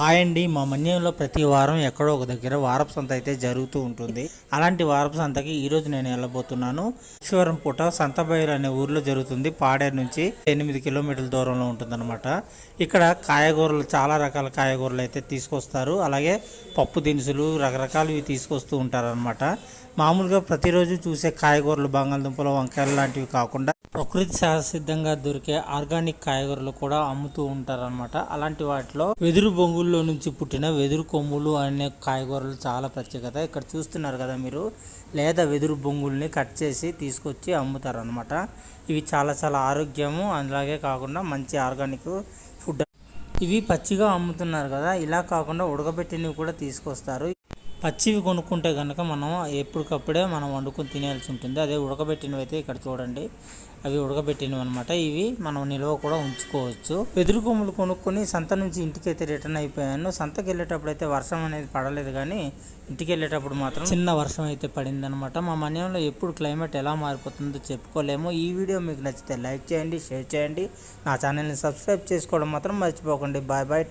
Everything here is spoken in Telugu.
హాయ్ అండి మా మన్యంలో ప్రతి వారం ఎక్కడో ఒక దగ్గర వారపు సంత అయితే జరుగుతూ ఉంటుంది. అలాంటి వారపు సంతకి ఈ రోజు నేను వెళ్ళబోతున్నాను. ఈశ్వరం పూట సంత బయలు అనే ఊర్లో జరుగుతుంది. పాడేరు నుంచి ఎనిమిది కిలోమీటర్ల దూరంలో ఉంటుందన్నమాట. ఇక్కడ కాయగూరలు చాలా రకాల కాయగూరలు అయితే తీసుకొస్తారు. అలాగే పప్పు దినుసులు రకరకాలవి తీసుకొస్తూ ఉంటారనమాట మామూలుగా ప్రతిరోజు చూసే కాయగూరలు బంగాళదుంపలు వంకాయలు లాంటివి కాకుండా ప్రకృతి సహసిద్ధంగా దొరికే ఆర్గానిక్ కాయగూరలు కూడా అమ్ముతూ ఉంటారనమాట అలాంటి వాటిలో వెదురు బొంగులు బొంగుల్లో నుంచి పుట్టిన వెదురు కొమ్ములు అనే కాయగూరలు చాలా ప్రత్యేకత. ఇక్కడ చూస్తున్నారు కదా మీరు లేదా వెదురు బొంగుల్ని కట్ చేసి తీసుకొచ్చి అమ్ముతారు అనమాట ఇవి చాలా చాలా ఆరోగ్యము అలాగే కాకుండా మంచి ఆర్గానిక్ ఫుడ్. ఇవి పచ్చిగా అమ్ముతున్నారు కదా ఇలా కాకుండా ఉడకబెట్టినవి కూడా తీసుకొస్తారు. పచ్చివి కొనుక్కుంటే కనుక మనం ఎప్పటికప్పుడే మనం వండుకొని తినేయాల్సి ఉంటుంది. అదే ఉడకబెట్టినవి అయితే ఇక్కడ చూడండి. అవి ఉడకబెట్టినవి అనమాట ఇవి మనం నిల్వ కూడా ఉంచుకోవచ్చు. వెదురు కొమ్ములు కొనుక్కొని సంత నుంచి ఇంటికైతే రిటర్న్ అయిపోయాను. సంతకి వెళ్ళేటప్పుడు అయితే వర్షం అనేది పడలేదు కానీ ఇంటికి వెళ్ళేటప్పుడు మాత్రం చిన్న వర్షం అయితే పడింది అనమాట మా మన్యంలో ఎప్పుడు క్లైమేట్ ఎలా మారిపోతుందో చెప్పుకోలేము. ఈ వీడియో మీకు నచ్చితే లైక్ చేయండి షేర్ చేయండి. నా ఛానల్ని సబ్స్క్రైబ్ చేసుకోవడం మాత్రం మర్చిపోకండి. Bye bye